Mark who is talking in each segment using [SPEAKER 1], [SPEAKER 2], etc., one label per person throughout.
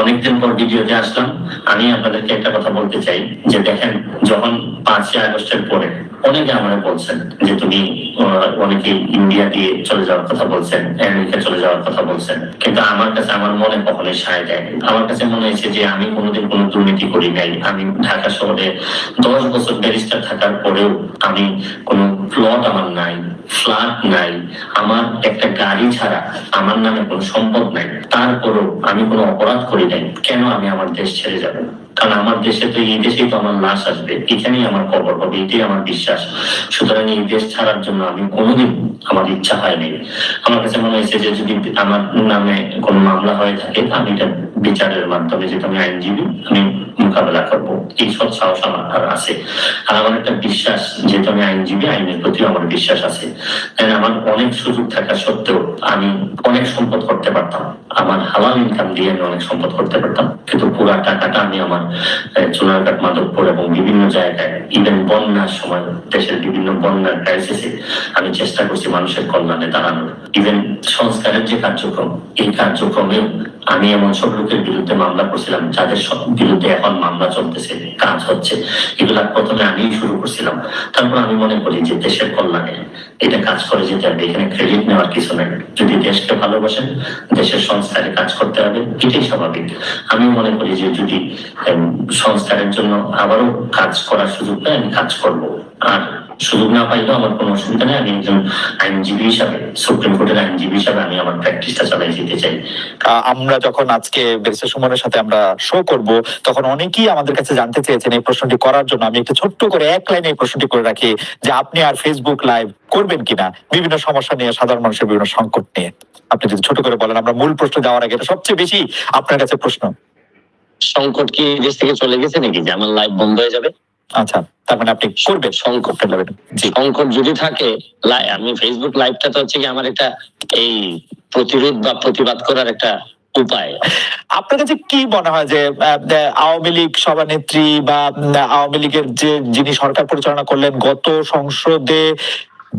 [SPEAKER 1] অনেকদিন পর ভিডিওতে আসলাম। আমি আপনাদেরকে একটা কথা বলতে চাই, যে দেখেন, যখন পাঁচই আগস্টের পরে অনেকে আমরা বলছেন যে তুমি অনেকে ইন্ডিয়া দিয়ে চলে যাওয়ার কথা বলছেন, আমেরিকা চলে যাওয়ার কথা বলছেন, কিন্তু আমার কাছে, আমার মনে কখনোই সায় দেয়নি আমার কাছে মনে হয়েছে যে আমি কোনোদিন কোনো দুর্নীতি করি নাই। আমি ঢাকা শহরে দশ বছর ব্যারিস্টার থাকার পরেও আমি কোনো প্লট আমার নাই, ফ্ল্যাট নাই, আমার একটা গাড়ি ছাড়া আমার নামে কোনো সম্পদ নাই। তারপরেও আমি কোনো অপরাধ করি নাই। কেন আমি আমার দেশ ছেড়ে যাব? কারণ আমার দেশে তো এই দেশেই তো আমার লাশ আসবে। এখানেই আমার কবর হবে, এটাই আমার বিশ্বাস। সুতরাং এই দেশ ছাড়ার জন্য আমি কোনোদিন আমার ইচ্ছা হয়নি। আমার কাছে মনে হয়েছে যে যদি আমার নামে কোনো মামলা হয়ে থাকে, আমি এটা বিচারের মাধ্যমে যেহেতু আমি আইনজীবী, আমি মোকাবেলা করব। এই সব সাহস আমার আর আছে। আর আমার একটা বিশ্বাস যেহেতু আমি আইনজীবী, আইনের প্রতি আমার বিশ্বাস আছে। তাই আমার অনেক সুযোগ থাকা সত্ত্বেও আমি অনেক সম্পদ করতে পারতাম। আমার হালাল ইনকাম দিয়ে আমি অনেক সম্পদ করতে পারতাম। কিন্তু পুরো টাকাটা আমি আমার চুনারঘাট, মাধবপুর এবং বিভিন্ন জায়গায় ইভেন বন্যার সময় দেশের বিভিন্ন বন্যার ক্রাইসিসে আমি চেষ্টা করছি মানুষের কল্যাণে দাঁড়ানোর। ইভেন সংস্কারের যে কার্যক্রম, এই কার্যক্রমে আমি এমন সব লোকের বিরুদ্ধে মামলা করছিলাম, যাদের বিরুদ্ধে এখন মামলা চলতেছে, কাজ হচ্ছে। এগুলা প্রথমে আমি শুরু করছিলাম। তারপর আমি মনে করি যে দেশের কল্যাণে এটা কাজ করে যেতে হবে। এখানে ক্রেডিট নেওয়ার কিছু নেই। যদি দেশকে ভালোবাসেন, দেশের সংস্কারে কাজ করতে হবে, এটাই স্বাভাবিক। আমি মনে করি যে যদি সংস্কারের জন্য আবারও কাজ করার সুযোগ পাই, আমি কাজ করব। আর সুযোগ না পাইলেও আমার কোনো অসুবিধা নেই। আমি একজন আইনজীবী হিসাবে সুপ্রিম কোর্টের আইনজীবী হিসাবে আমি আমার প্র্যাকটিসটা চালাই যেতে চাই।
[SPEAKER 2] আমরা যখন আজকে ব্যারিস্টার সুমনের সাথে আমরা শো করব তখন অনেকেই আমাদের কাছে জানতে চেয়েছেন এই প্রশ্নটি করার জন্য। আমি একটু ছোট্ট করে এক লাইনে এই প্রশ্নটি করে রাখি যে আপনি আর ফেসবুক লাইভ করবেন কিনা? বিভিন্ন সমস্যা নিয়ে সাধারণ মানুষের বিভিন্ন সংকট নিয়ে। আপনি যদি ছোট করে বলেন আমরা মূল প্রশ্ন যাওয়ার আগে এটা সবচেয়ে বেশি আপনার কাছে প্রশ্ন।
[SPEAKER 3] সংকট কি দেশ থেকে চলে গেছে নাকি? যে আমার লাইফ বন্ধ হয়ে যাবে?
[SPEAKER 2] আচ্ছা তার মানে আপনি করবেন
[SPEAKER 3] সংকট
[SPEAKER 2] জি।
[SPEAKER 3] সংকট যদি থাকে আমি ফেসবুক লাইভটা তো হচ্ছে কি আমার একটা এই প্রতিরোধ বা প্রতিবাদ করার একটা উপায়।
[SPEAKER 2] আপনার কাছে কি মনে হয় যে আওয়ামী লীগ সভানেত্রী বা আওয়ামী লীগের যে যিনি সরকার পরিচালনা করলেন গত সংসদে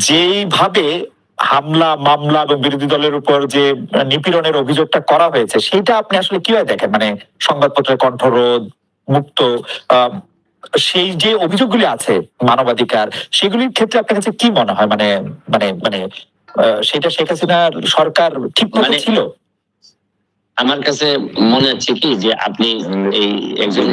[SPEAKER 2] যেইভাবে হামলা মামলা এবং বিরোধী দলের উপর যে নিপীড়নের অভিযোগটা করা হয়েছে সেটা আপনি আসলে কীভাবে দেখেন? মানে সংবাদপত্রের কণ্ঠরোধ মুক্ত আহ, সেই যে অভিযোগগুলি আছে মানবাধিকার সেগুলির ক্ষেত্রে আপনার কাছে কি মনে হয়? মানে মানে মানে সেটা শেখ হাসিনার সরকার ঠিক
[SPEAKER 3] মানে-
[SPEAKER 2] ছিল?
[SPEAKER 3] আমার কাছে মনে হচ্ছে কি যে আপনি এই একজন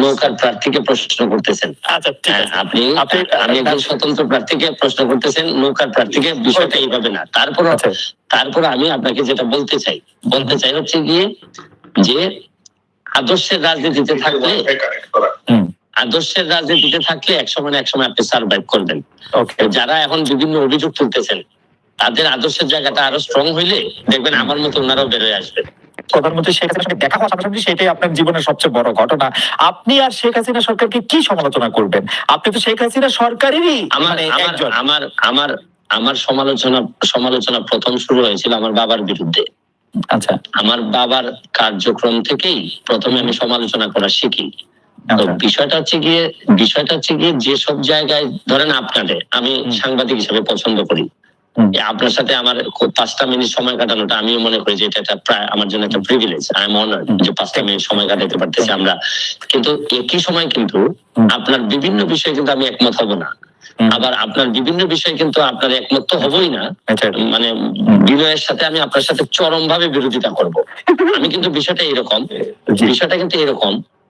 [SPEAKER 3] নৌকার প্রার্থীকে প্রশ্ন করতেছেন।
[SPEAKER 2] আচ্ছা
[SPEAKER 3] হ্যাঁ, আপনি
[SPEAKER 2] আপনি-
[SPEAKER 3] আমি একজন স্বতন্ত্র প্রার্থীকে প্রশ্ন করতেছেন নৌকার প্রার্থীকে বিষয়টা এইভাবে না। তারপর
[SPEAKER 2] আচ্ছা।
[SPEAKER 3] তারপর আমি আপনাকে যেটা বলতে চাই বলতে চাই হচ্ছে গিয়ে যে আদর্শের রাজনীতিতে থাকলে আদর্শের রাজনীতিতে থাকলে এক সময় না এক সময় আপনি সার্ভাইভ করবেন। যারা এখন বিভিন্ন অভিযোগ তুলতেছেন তাদের আদর্শের জায়গাটা আরও স্ট্রং হইলে দেখবেন আমার মতো ওনারাও বেরোয় আসবে
[SPEAKER 2] প্রধানমন্ত্রী শেখ হাসিনার সঙ্গে দেখা হওয়ার সাথে সেটাই আপনার জীবনের সবচেয়ে বড় ঘটনা। আপনি আর শেখ হাসিনা সরকারকে কি সমালোচনা করবেন? আপনি তো শেখ হাসিনা সরকারেরই
[SPEAKER 3] আমার
[SPEAKER 2] মানে
[SPEAKER 3] আমার আমার আমার সমালোচনা সমালোচনা প্রথম শুরু হয়েছিল আমার বাবার বিরুদ্ধে।
[SPEAKER 2] আচ্ছা।
[SPEAKER 3] আমার বাবার কার্যক্রম থেকেই প্রথমে আমি সমালোচনা করা শিখি তো
[SPEAKER 2] আচ্ছা।
[SPEAKER 3] বিষয়টা হচ্ছে গিয়ে বিষয়টা হচ্ছে গিয়ে যেসব জায়গায় ধরেন আপনাদের আমি সাংবাদিক হিসেবে পছন্দ করি আপনার সাথে আমার পাঁচটা মিনিট সময় কাটানোটা আমিও মনে করি যে এটা একটা প্রায় আমার জন্য একটা প্রিভিলেজ আই এম অনার যে পাঁচটা মিনিট সময় কাটাতে পারতেছি আমরা। কিন্তু একই সময় কিন্তু আপনার বিভিন্ন বিষয়ে কিন্তু আমি একমত হব না। আবার আপনার বিভিন্ন বিষয়ে কিন্তু আপনার একমত তো হবই না।
[SPEAKER 2] আচ্ছা।
[SPEAKER 3] মানে বিনয়ের সাথে আমি আপনার সাথে চরম ভাবে বিরোধিতা করব। আমি কিন্তু বিষয়টা এরকম। বিষয়টা কিন্তু এরকম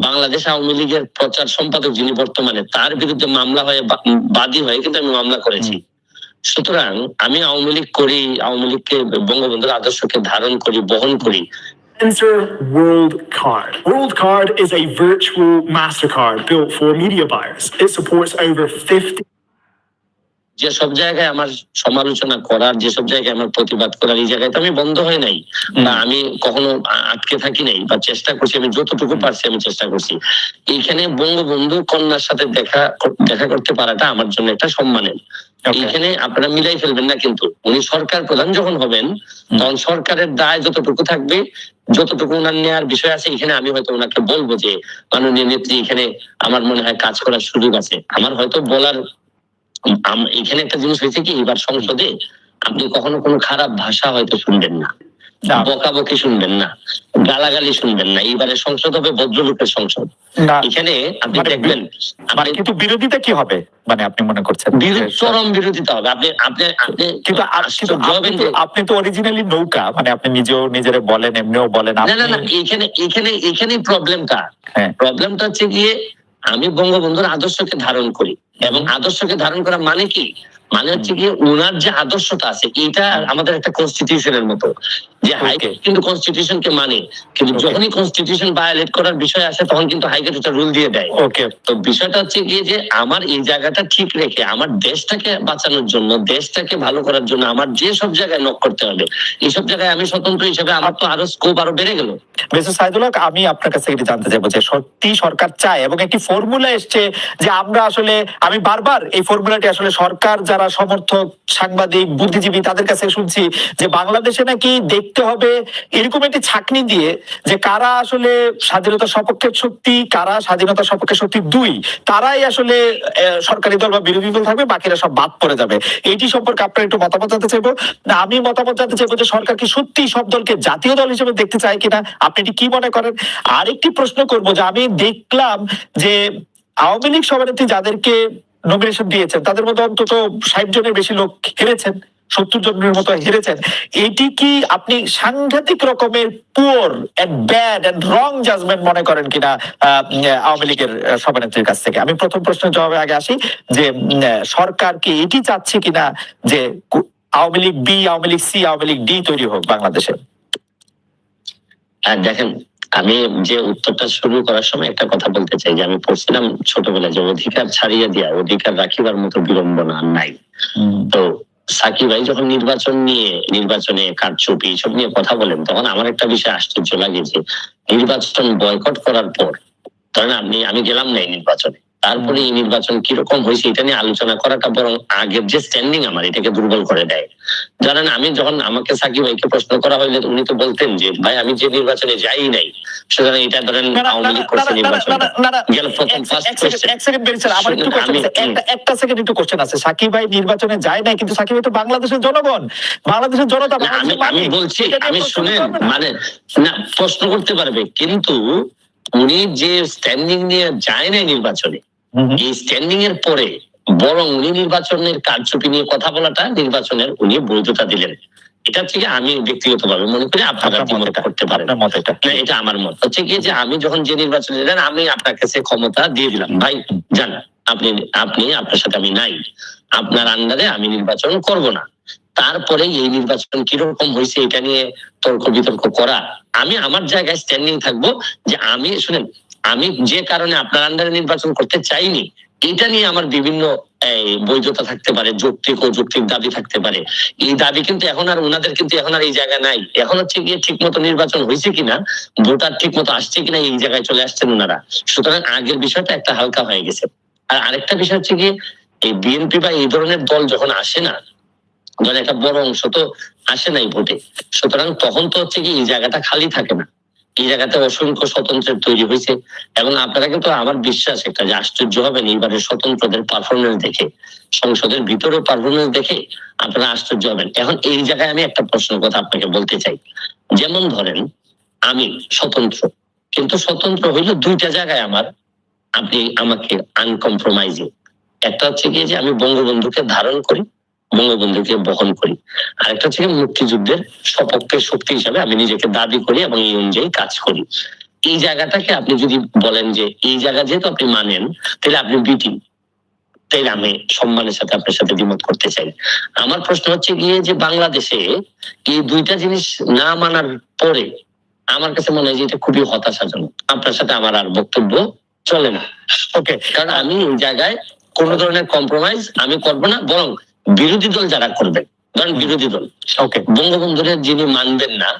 [SPEAKER 3] বাংলাদেশ আওয়ামী লীগের প্রচার সম্পাদক যিনি বর্তমানে তার বিরুদ্ধে মামলা হয়ে বাদী হয়ে কিন্তু আমি মামলা করেছি সুতরাং আমি আওয়ামী লীগ করি আওয়ামী লীগকে বঙ্গবন্ধুর আদর্শকে ধারণ করি বহন করি
[SPEAKER 4] Enter World Card. World Card is a virtual MasterCard built for media buyers. It supports over 50
[SPEAKER 3] যে সব জায়গায় আমার সমালোচনা করার যেসব জায়গায় আমার প্রতিবাদ করার এই জায়গায় তো আমি বন্ধ হয়ে নাই। বা আমি কখনো আটকে থাকি নাই বা চেষ্টা করছি আমি যতটুকু পারছি আমি চেষ্টা করছি। এইখানে বঙ্গবন্ধু কন্যার সাথে দেখা দেখা করতে পারাটা আমার জন্য একটা সম্মানের। এখানে আপনারা মিলাই ফেলবেন না কিন্তু উনি সরকার প্রধান যখন হবেন তখন সরকারের দায় যতটুকু থাকবে যতটুকু ওনার নেওয়ার বিষয় আছে এখানে আমি হয়তো ওনাকে বলব যে মাননীয় নেত্রী এখানে আমার মনে হয় কাজ করার সুযোগ আছে। আমার হয়তো বলার এখানে একটা জিনিস হয়েছে কি এবার সংসদে আপনি কখনো কোনো খারাপ ভাষা হয়তো শুনবেন না। বকাবকি শুনবেন না। গালাগালি শুনবেন না। এইবারে সংসদ হবে ভদ্রলোকের সংসদ। এখানে আপনি
[SPEAKER 2] মানে
[SPEAKER 3] দেখবেন
[SPEAKER 2] মানে কিন্তু বিরোধিতা কি হবে? মানে আপনি মনে করছেন
[SPEAKER 3] চরম বিরোধিতা হবে। আপনি আপনি আপনি
[SPEAKER 2] কিন্তু আপনি তো
[SPEAKER 3] যে
[SPEAKER 2] আপনি তো অরিজিনালি নৌকা। মানে আপনি নিজেও নিজের বলেন এমনিও বলেন।
[SPEAKER 3] না না না এখানে এখানে এখানেই প্রবলেমটা
[SPEAKER 2] হ্যাঁ।
[SPEAKER 3] প্রবলেমটা হচ্ছে গিয়ে আমি বঙ্গবন্ধুর আদর্শকে ধারণ করি। এবং আদর্শকে ধারণ করা মানে কি? মানে হচ্ছে গিয়ে উনার যে আদর্শটা আছে এটা আমাদের একটা কনস্টিটিউশনের মতো। যে হাইকোর্ট কিন্তু কনস্টিটিউশনকে মানে। কিন্তু যখনই কনস্টিটিউশন ভায়োলেট করার বিষয় আসে তখন কিন্তু হাইকোর্ট একটা রুল দিয়ে দেয়।
[SPEAKER 2] ওকে
[SPEAKER 3] তো বিষয়টা হচ্ছে গিয়ে যে আমার এই জায়গাটা ঠিক রেখে আমার দেশটাকে বাঁচানোর জন্য দেশটাকে ভালো করার জন্য আমার যে সব জায়গায় নক করতে হবে এইসব জায়গায় আমি স্বতন্ত্র হিসেবে আমার তো আরও স্কোপ আরও বেড়ে গেল।
[SPEAKER 2] মিস্টার সাইদুল হক আমি আপনার কাছে এটি জানতে চাইব যে সত্যি সরকার চায় এবং একটি ফর্মুলা এসছে যে আমরা আসলে আমি বারবার এই ফর্মুলাটি আসলে সরকার যারা সমর্থক, সাংবাদিক, বুদ্ধিজীবী তাদের কাছে শুনছি যে বাংলাদেশে নাকি দেখতে হবে এরকম একটি ছাকনি দিয়ে যে কারা আসলে স্বাধীনতা সপক্ষের শক্তি, কারা স্বাধীনতা সপক্ষের শক্তি দুই, তারাই আসলে সরকারি দল বা বিরোধী দল থাকবে, বাকিরা সব বাদ পড়ে যাবে। এইটি সম্পর্কে আপনার একটু মতামত জানতে চাইব। আমি মতামত জানতে চাইব যে সরকার কি সত্যি সব দলকে জাতীয় দল হিসেবে দেখতে চায় কিনা? আপনি এটি কি মনে করেন? আরেকটি প্রশ্ন করব যে আমি দেখলাম যে আওয়ামী লীগ সভানেত্রী যাদেরকে নমিনেশন দিয়েছেন তাদের মধ্যে অন্তত ষাট জনের বেশি লোক হেরেছেন, সত্তর জনের মতো হেরেছেন। এটি কি আপনি সাংঘাতিক রকমের poor and bad and wrong judgement মনে করেন কিনা আওয়ামী লীগের সভানেত্রীর কাছ থেকে? আমি প্রথম প্রশ্নের জবাবে আগে আসি যে সরকার কি এটি চাচ্ছে কিনা যে Awami League B, Awami League C, Awami League D তৈরি হোক বাংলাদেশে?
[SPEAKER 3] দেখেন আমি যে উত্তরটা শুরু করার সময় একটা কথা বলতে চাই যে আমি পড়ছিলাম ছোটবেলায় যে অধিকার ছাড়িয়ে দিয়া অধিকার রাখিবার মতো বিড়ম্বনা নাই। তো সাকিব ভাই যখন নির্বাচন নিয়ে নির্বাচনে কারচুপি এসব নিয়ে কথা বলেন তখন আমার একটা বিষয় আশ্চর্য লাগে যে নির্বাচন বয়কট করার পর ধরেন আপনি আমি গেলাম নাই এই নির্বাচনে। তারপরে এই নির্বাচন কীরকম হয়েছে এটা নিয়ে আলোচনা করাটা বরং আগের যে স্ট্যান্ডিং আমার এটাকে দুর্বল করে দেয়। জানেন আমি যখন আমাকে সাকিব ভাইকে প্রশ্ন করা হইলে উনি তো বলতেন যে ভাই আমি যে নির্বাচনে যাই নাই সুতরাং এটা ধরেন আওয়ামী লীগ করছে নির্বাচন গেল প্রথম
[SPEAKER 2] একটু সেকেন্ড একটু কোশ্চেন আছে। সাকিব ভাই নির্বাচনে যায় নাই কিন্তু সাকিব ভাই তো বাংলাদেশের জনগণ। বাংলাদেশের জনতা
[SPEAKER 3] আমি আমি বলছি আমি শুনেন মানে না প্রশ্ন করতে পারবে কিন্তু উনি যে স্ট্যান্ডিং নিয়ে যায় না নির্বাচনে। এই স্ট্যান্ডিং এর পরে বরং উনি নির্বাচনের কারচুপি নিয়ে কথা বলাটা নির্বাচনের উনি বৈধতা দিলেন। এটা থেকে আমি ব্যক্তিগতভাবে মনে করি আপনারা
[SPEAKER 2] মত
[SPEAKER 3] করতে পারেন।
[SPEAKER 2] এটা।
[SPEAKER 3] আমার মত। হচ্ছে কি যে আমি যখন যে নির্বাচনে দিলেন আমি আপনার কাছে ক্ষমতা দিয়ে দিলাম। ভাই জান আপনি আপনি আপনার সাথে আমি নাই। আপনার আন্ডারে আমি নির্বাচন করব না। তারপরে এই নির্বাচন কীরকম হয়েছে এটা নিয়ে তর্ক বিতর্ক করা। আমি আমার জায়গায় স্ট্যান্ডিং থাকব যে আমি শুনেন আমি যে কারণে আপনার আন্ডারে নির্বাচন করতে চাইনি, এটা নিয়ে আমার বিভিন্ন বৈধতা থাকতে পারে, যৌক্তিক ও যৌক্তিক দাবি থাকতে পারে। এই দাবি কিন্তু এখন আর ওনাদের কিন্তু এখন আর এই জায়গায় নাই। এখন হচ্ছে গিয়ে ঠিক মতো নির্বাচন হয়েছে কিনা, ভোটার ঠিক মতো আসছে কিনা, এই জায়গায় চলে আসছেন ওনারা সুতরাং আগের বিষয়টা একটা হালকা হয়ে গেছে। আর আরেকটা বিষয় হচ্ছে গিয়ে, এই বিএনপি বা এই ধরনের দল যখন আসে না, ধরেন একটা বড় অংশ তো আসে নাই ভোটে, সুতরাং তখন তো হচ্ছে কি এই জায়গাটা খালি থাকে না। এই জায়গাতে অসংখ্য স্বতন্ত্রের তৈরি হয়েছে। এবং আপনারা কিন্তু আমার বিশ্বাস একটা যে আশ্চর্য হবেন, এইবারে স্বতন্ত্রদের পারফরমেন্স দেখে, সংসদের ভিতরে পারফরমেন্স দেখে আপনারা আশ্চর্য হবেন। এখন এই জায়গায় আমি একটা প্রশ্ন কথা আপনাকে বলতে চাই। যেমন ধরেন, আমি স্বতন্ত্র, কিন্তু স্বতন্ত্র হইল দুইটা জায়গায় আমার, আপনি আমাকে আনকম্প্রোমাইজিং একটা হচ্ছে কি যে আমি বঙ্গবন্ধুকে ধারণ করি বঙ্গবন্ধুকে বহন করি। আরেকটা হচ্ছে গিয়ে মুক্তিযুদ্ধের সপক্ষের শক্তি হিসাবে আমি নিজেকে দাবি করি এবং এই অনুযায়ী কাজ করি। এই জায়গাটাকে আপনি যদি বলেন যে এই জায়গা যেহেতু আপনি মানেন তাহলে আপনি বিটি আমি সম্মানের সাথে আপনার সাথে দ্বিমত করতে চাই। আমার প্রশ্ন হচ্ছে গিয়ে যে বাংলাদেশে এই দুইটা জিনিস না মানার পরে আমার কাছে মনে হয় যে এটা খুবই হতাশাজনক। আপনার সাথে আমার আর বক্তব্য চলে না।
[SPEAKER 2] ওকে
[SPEAKER 3] কারণ আমি এই জায়গায় কোন ধরনের কম্প্রোমাইজ আমি করব না বরং বিরোধী দল যারা করবেন ধরেন বিরোধী দল।
[SPEAKER 2] ওকে
[SPEAKER 3] বঙ্গবন্ধুরের যিনি মানবেন না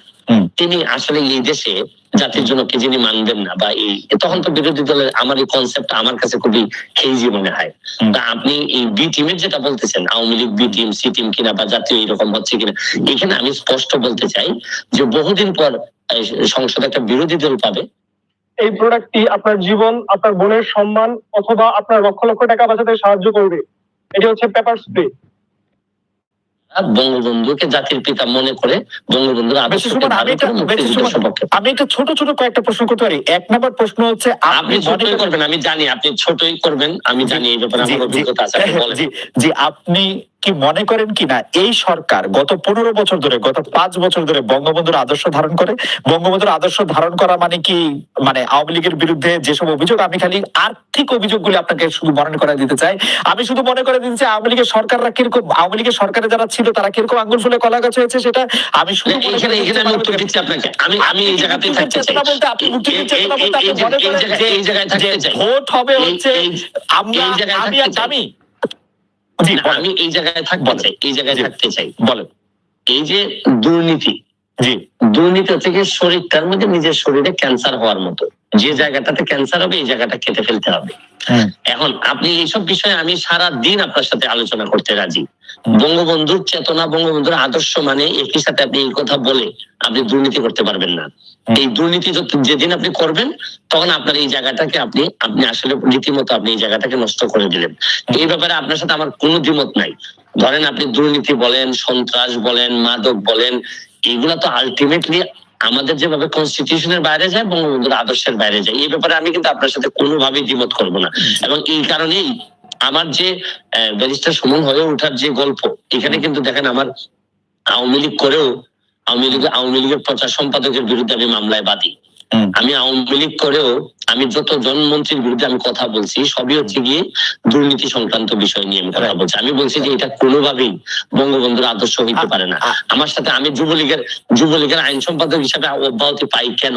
[SPEAKER 3] তিনি আসলে এই দেশে জাতির জন্য কে যিনি মানবেন না বা এই তখন তো বিরোধী দলের আমার এই কনসেপ্ট আমার কাছে খুবই খেইজি মনে হয়। তা আপনি এই বি টিমের যেটা বলতেছেন Awami League B team C team কিনা বা জাতীয় এরকম হচ্ছে কিনা এখানে আমি স্পষ্ট বলতে চাই যে বহুদিন পর সংসদে একটা বিরোধী দল পাবে।
[SPEAKER 5] এই প্রোডাক্টটি আপনার জীবন আপনার বোনের সম্মান অথবা আপনার লক্ষ লক্ষ টাকা বাঁচাতে সাহায্য করবে। এটা হচ্ছে পেপার স্প্রে
[SPEAKER 3] বঙ্গবন্ধুকে জাতির পিতা মনে করে বঙ্গবন্ধুর
[SPEAKER 2] আমি একটা ছোট ছোট কয়েকটা প্রশ্ন করতে পারি। এক নম্বর প্রশ্ন হচ্ছে
[SPEAKER 3] আপনি ছোটই করবেন আমি জানি আপনি ছোটই করবেন আমি জানি এই ব্যাপারে আমার অভিজ্ঞতা আছে বলেন।
[SPEAKER 2] জি জি আপনি কি মনে করেন কিনা এই সরকার গত পনেরো বছর ধরে গত পাঁচ বছর ধরে বঙ্গবন্ধুর আদর্শ ধারণ করে বঙ্গবন্ধুর আদর্শ ধারণ করা মানে কি মানে আওয়ামী লীগের বিরুদ্ধে যেসব অভিযোগ আমি খালি আর্থিক অভিযোগগুলি আপনাকে শুধু মনে করে দিতে চাই। আমি শুধু মনে করে দিতে চাই আওয়ামী লীগের সরকাররা কীরকম আওয়ামী লীগের সরকারে যারা ছিল তারা কীরকম আঙ্গুল ফুলে কলা গাছ হয়েছে সেটা আমি শুধু
[SPEAKER 3] এখানে এখানে আমি উত্তর দিচ্ছি আপনাকে। আমি আমি এই
[SPEAKER 2] মুক্তিযুদ্ধের
[SPEAKER 3] থাকতে চাই।
[SPEAKER 2] বলতে আপনি
[SPEAKER 3] এই-
[SPEAKER 2] চেতনা বলতে আপনি মনে করেন যে
[SPEAKER 3] এই জায়গায় থাকতে চাই।
[SPEAKER 2] ভোট হবে হচ্ছে আমরা আমি। আমি
[SPEAKER 3] আমি এই জায়গায় থাকতে চাই এই জায়গায় থাকতে চাই।
[SPEAKER 2] বলেন।
[SPEAKER 3] এই যে দুর্নীতি
[SPEAKER 2] জি।
[SPEAKER 3] দুর্নীতি থেকে শরীরটার মধ্যে নিজের শরীরে ক্যান্সার হওয়ার মতো। যে জায়গাটাতে ক্যান্সার হবে এই জায়গাটা খেতে ফেলতে হবে। এখন আপনি এইসব বিষয়ে আমি সারা দিন আপনার সাথে আলোচনা করতে রাজি। বঙ্গবন্ধুর চেতনা বঙ্গবন্ধুর আদর্শ মানে একই সাথে আপনি এই কথা বলে আপনি দুর্নীতি করতে পারবেন না। এই দুর্নীতি যেদিন আপনি করবেন তখন আপনার এই জায়গাটাকে আপনি আপনি আসলে রীতিমতো আপনি এই জায়গাটাকে নষ্ট করে দিলেন। এই ব্যাপারে আপনার সাথে আমার কোনো দ্বিমত নাই। ধরেন আপনি দুর্নীতি বলেন সন্ত্রাস বলেন মাদক বলেন এগুলা তো আলটিমেটলি আমাদের যেভাবে কনস্টিটিউশনের বাইরে যায় বঙ্গবন্ধুর আদর্শের বাইরে যায়। এই ব্যাপারে আমি কিন্তু আপনার সাথে কোনোভাবেই দ্বিমত করব না। এবং এই কারণেই আমার যে ব্যারিস্টার সুমন হয়ে ওঠার যে গল্প এখানে কিন্তু দেখেন আমার আওয়ামী লীগ করেও আওয়ামী লীগ আওয়ামী লীগের প্রচার সম্পাদকের বিরুদ্ধে আমি মামলায় বাদী। আমি আওয়ামী লীগ করেও আমি যত জন মন্ত্রীর বিরুদ্ধে আমি কথা বলছি সবই হচ্ছে গিয়ে দুর্নীতি সংক্রান্ত বিষয় নিয়ে আমি কথা বলছি। আমি বলছি যে এটা কোনোভাবেই বঙ্গবন্ধুর আদর্শ হইতে পারে না। আমার সাথে আমি যুবলীগের যুবলীগের আইন সম্পাদক হিসাবে অব্যাহতি পাই কেন।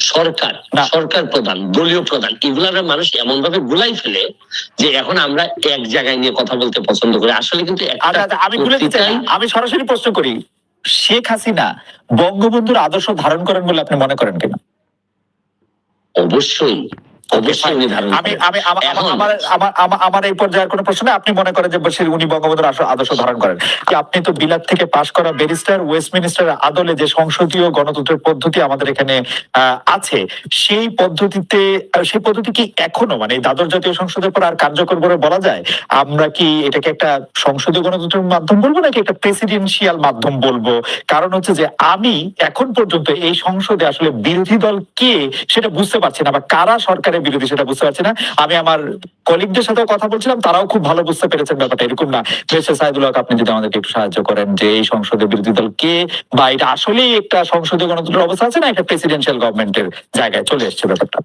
[SPEAKER 3] সরকার। সরকার প্রধান দলীয় প্রধান এগুলার মানুষ এমন ভাবে গুলাই ফেলে যে এখন আমরা এক জায়গায় নিয়ে কথা বলতে পছন্দ করি। আসলে কিন্তু
[SPEAKER 2] আচ্ছা আচ্ছা, আমি বলে দিতে আমি সরাসরি প্রশ্ন করি শেখ হাসিনা বঙ্গবন্ধুর আদর্শ ধারণ করেন বলে আপনি মনে করেন কিনা?
[SPEAKER 3] অবশ্যই।
[SPEAKER 2] আমি আমি আমার এই পর্যায়ের কোনো প্রশ্ন আপনি মনে করেন যে বসির উনি বঙ্গবন্ধুর আদর্শ ধারণ করেন। কি আপনি তো বিলাত থেকে পাশ করা ব্যারিস্টার ওয়েস্টমিনিস্টার আদলে যে সংসদীয় গণতন্ত্রের পদ্ধতি আমাদের এখানে আছে সেই পদ্ধতিতে সেই পদ্ধতি কি এখনও? মানে দ্বাদশ জাতীয় সংসদের পর আর কার্যকর করে বলা যায়? আমরা কি এটাকে একটা সংসদীয় গণতন্ত্রের মাধ্যম বলব নাকি একটা প্রেসিডেন্সিয়াল মাধ্যম বলব? কারণ হচ্ছে যে আমি এখন পর্যন্ত এই সংসদে আসলে বিরোধী দল কে সেটা বুঝতে পারছি না বা কারা সরকারের বিরোধী সেটা বুঝতে পারছি না। আমি আমার কলিগদের সাথে কথা বলছিলাম, তারাও খুব ভালো বুঝতে পেরেছেন ব্যাপারটা, এরকম না। বেশ সাইদুল হক, আপনি যদি আমাদেরকে একটু সাহায্য করেন, যে এই সংসদে বিরোধী দল কে বা এটা আসলেই একটা সংসদীয় গণতন্ত্রের অবস্থা আছে না, একটা প্রেসিডেন্সিয়াল গভর্নমেন্টের জায়গায় চলে এসছে ব্যাপারটা?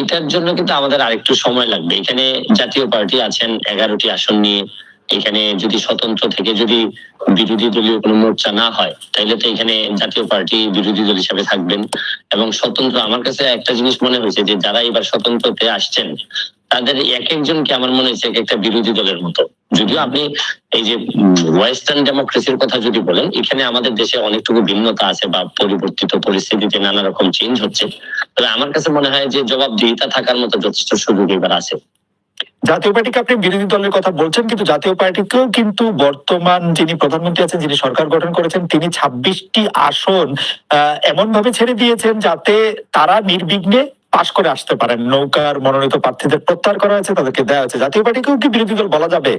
[SPEAKER 3] এটার জন্য কিন্তু আমাদের আরেকটু সময় লাগবে। এখানে জাতীয় পার্টি আছেন, এগারোটি আসন নিয়ে এখানে যদি স্বতন্ত্র থেকে যদি বিরোধী দলীয় কোনো মোর্চা না হয়, তাহলে তো এখানে জাতীয় পার্টি বিরোধী দল হিসাবে থাকবেন। এবং স্বতন্ত্র, আমার কাছে একটা জিনিস মনে হয়েছে যে যারা এবার স্বতন্ত্রতে আসছেন, তাদের এক একজনকে আমার মনে হয়েছে এক একটা বিরোধী দলের মতো। যদিও আপনি এই যে ওয়েস্টার্ন ডেমোক্রেসির কথা যদি বলেন, এখানে আমাদের দেশে অনেকটুকু ভিন্নতা আছে বা পরিবর্তিত পরিস্থিতিতে নানা রকম চেঞ্জ হচ্ছে। তবে আমার কাছে মনে হয় যে জবাবদিহিতা থাকার মতো যথেষ্ট সুযোগ এবার আছে।
[SPEAKER 2] জাতীয় পার্টিকে আপনি বিরোধী দলের কথা বলছেন? কিন্তু জাতীয় পার্টিকেও কিন্তু বর্তমান যিনি প্রধানমন্ত্রী আছেন, যিনি সরকার গঠন করেছেন, তিনি ছাব্বিশটি আসন এমন ভাবে ছেড়ে দিয়েছেন যাতে তারা নির্বিঘ্নে পাশ করে আসতে পারেন। নৌকার মনোনীত প্রার্থীদের প্রত্যাহার করা হয়েছে তাদেরকে দেওয়া হয়েছে। জাতীয় পার্টিকেও কি বিরোধী দল বলা যাবে?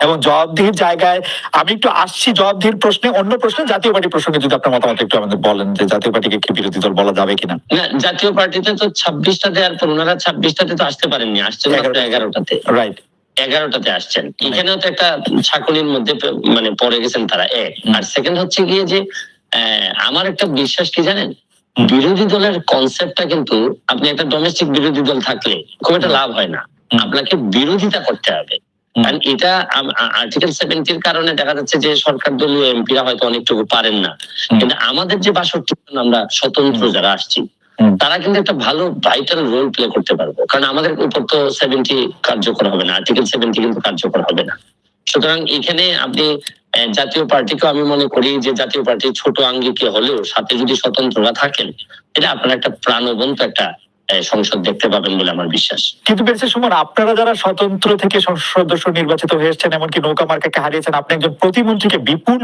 [SPEAKER 2] এবং জবাবদিহির জায়গায় আমি একটু আসছি জবাবদিহির প্রশ্নে অন্য প্রশ্নে জাতীয় পার্টি প্রসঙ্গে যদি আপনার মতামত একটু আমাদের বলেন যে জাতীয় পার্টিকে কি বিরোধী দল বলা যাবে কিনা।
[SPEAKER 3] না জাতীয় পার্টিতে তো ছাব্বিশটা দেওয়ার পর ওনারা ছাব্বিশটাতে তো আসতে পারেননি আসছে মাত্র এগারোটাতে।
[SPEAKER 2] রাইট
[SPEAKER 3] এগারোটাতে আসছেন। এখানেও তো একটা ছাকলির মধ্যে মানে পড়ে গেছেন তারা এক। আর সেকেন্ড হচ্ছে গিয়ে যে আহ, আমার একটা বিশ্বাস কি জানেন। বিরোধী দলের কনসেপ্টটা কিন্তু আপনি একটা ডোমেস্টিক বিরোধী দল থাকলে খুব একটা লাভ হয় না। আপনাকে বিরোধিতা করতে হবে। কারণ এটা আর্টিকেল সেভেন্টির কারণে দেখা যাচ্ছে যে সরকার দলীয় এমপিরা হয়তো অনেকটুকু পারেন না। কিন্তু আমাদের যে বাষট্টি আমরা স্বতন্ত্র যারা আসছি তারা কিন্তু একটা ভালো ভাইটাল রোল প্লে করতে পারব। কারণ আমাদের উপর তো সেভেন্টি কার্যকর হবে না। আর্টিকেল সেভেন্টি কিন্তু কার্যকর হবে না। সুতরাং এখানে আপনি জাতীয় পার্টিকে আমি মনে করি যে জাতীয় পার্টি ছোট আঙ্গিকে হলেও সাথে যদি স্বতন্ত্ররা থাকেন, এটা আপনার একটা প্রাণবন্ত একটা সংসদ দেখতে পাবেন বলে আমার বিশ্বাস।
[SPEAKER 2] কিন্তু বেশি সুমন আপনারা যারা স্বতন্ত্র থেকে সদস্য নির্বাচিত হয়েছেন এমনকি নৌকা মার্কাকে হারিয়েছেন, আপনি একজন প্রতিমন্ত্রীকে বিপুল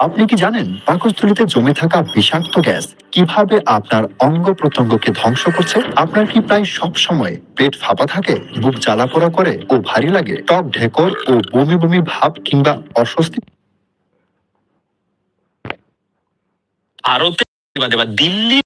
[SPEAKER 6] আপনি কি জানেন পাকস্থলিতে জমে থাকা বিষাক্ত গ্যাস কীভাবে আপনার অঙ্গ প্রত্যঙ্গকে ধ্বংস করছে? আপনার কি প্রায় সব সময় পেট ফাঁপা থাকে, বুক জ্বালা পোড়া করে ও ভারী লাগে, টক ঢেকর ও বমি বমি ভাব কিংবা অস্বস্তি?
[SPEAKER 2] ভারতে দিল্লি